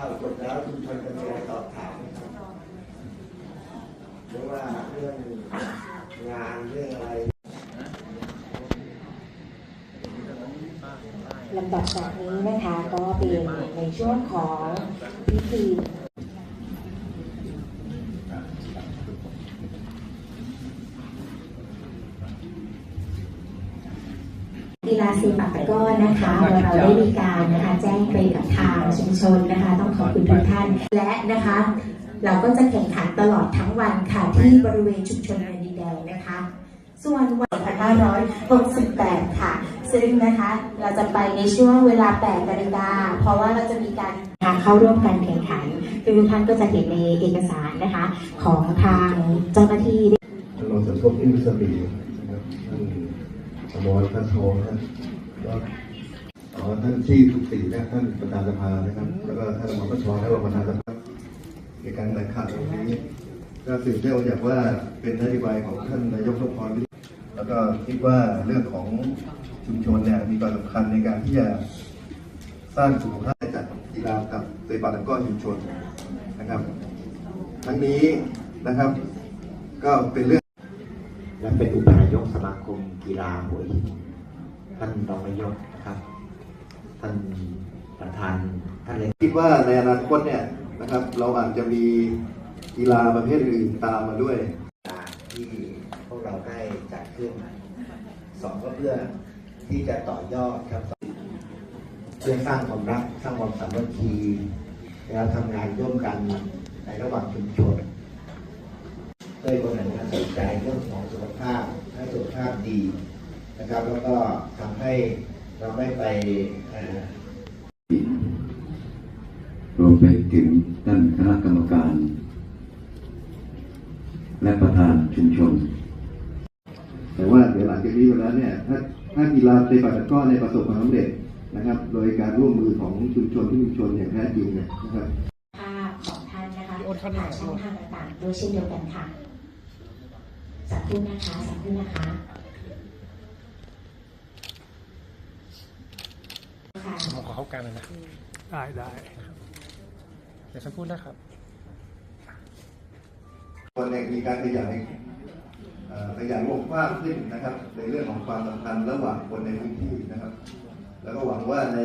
ข้าวจบแล้วชุมชนจะมีอะไรสอบถามไหมครับหรือว่าเรื่องงานเรื่องอะไรลำดับจากนี้นะคะก็เป็นในช่วงของพิธี กีฬาซีปักตะก้อนะคะเราได้มีการนะคะแจ้งไปกับทางชุมชนนะคะ ต้องขอบคุณทุกท่านและนะคะ เราก็จะแข่งขันตลอดทั้งวันค่ะที่บริเวณชุมชนเนินดินแดงนะคะ ส่วนวัน2568 ค่ะ ซึ่งนะคะเราจะไปในช่วงเวลา8นาฬิกาเพราะว่าเราจะมีการเข้าร่วมการแข่งขันคือทุกท่านก็จะเห็นในเอกสารนะคะ ของทางเจ้าหน้าที่ท่านรองสมทบที่วิสบีนะครับท่าน อมรท่านโทท่านก็อท่านที่ทุกสี่นะท่านประธานสภานะครับ แล้วก็ท่านอมรพัชรท่านรองประธานสภาในการแถลงข่าวตรงนี้ก็สืบเนื่องมาจากว่าเป็นนโยบายของท่านนายกนพรวิแล้วก็คิดว่าเรื่องของชุมชนเนี่ยมีความสำคัญในการที่จะสร้างสุขภาพจัดกีฬากับโดยปาตะกร้อชุมชนนะครับ ทั้งนี้นะครับก็เป็นเรื่อง เป็นอุปนายกสมาคมกีฬาหัวหินท่านรองนายกนะครับ ท่านประธานท่านเลคิดว่าในอนาคตเนี่ยนะครับ เราอาจจะมีกีฬาประเภทอื่นตามมาด้วยาที่พวกเราได้จัดขึ้นสองก็เพื่อที่จะต่อยอดครับเพื่อสร้างความรักสร้างความสามัคคีแล้วทำงานร่วมกันในระหว่างชุมชน เพื่อให้คนหันมาสนใจเรื่องของสุขภาพให้สุขภาพดีนะครับ แล้วก็ทำให้เราไม่ไปรวมไปถึงท่านคณะกรรมการ และประธานชุมชน แต่ว่าเดี๋ยวหลังจากนี้ไปแล้วเนี่ยถ้าถ้ากีฬาในปัตตกร้อในประสบความสำเร็จนะครับ โดยการร่วมมือของชุมชนที่ชุมชนอย่างแท้จริงเนี่ยนะครับภาพของท่านนะคะผ่านช่องทางต่างๆด้วยเช่นเดียวกันค่ะ สักครู่นะคะสักครู่นะคะค่ะผมขอเข้ากลางเลยนะ ได้ได้เดี๋ยวสักครู่นะครับคนเนี่ยมีการขยายเอ่อขยายวงกว้างขึ้นนะครับ ในเรื่องของความสัมพันธ์ระหว่างคนในพื้นที่นะครับ แล้วก็หวังว่าใน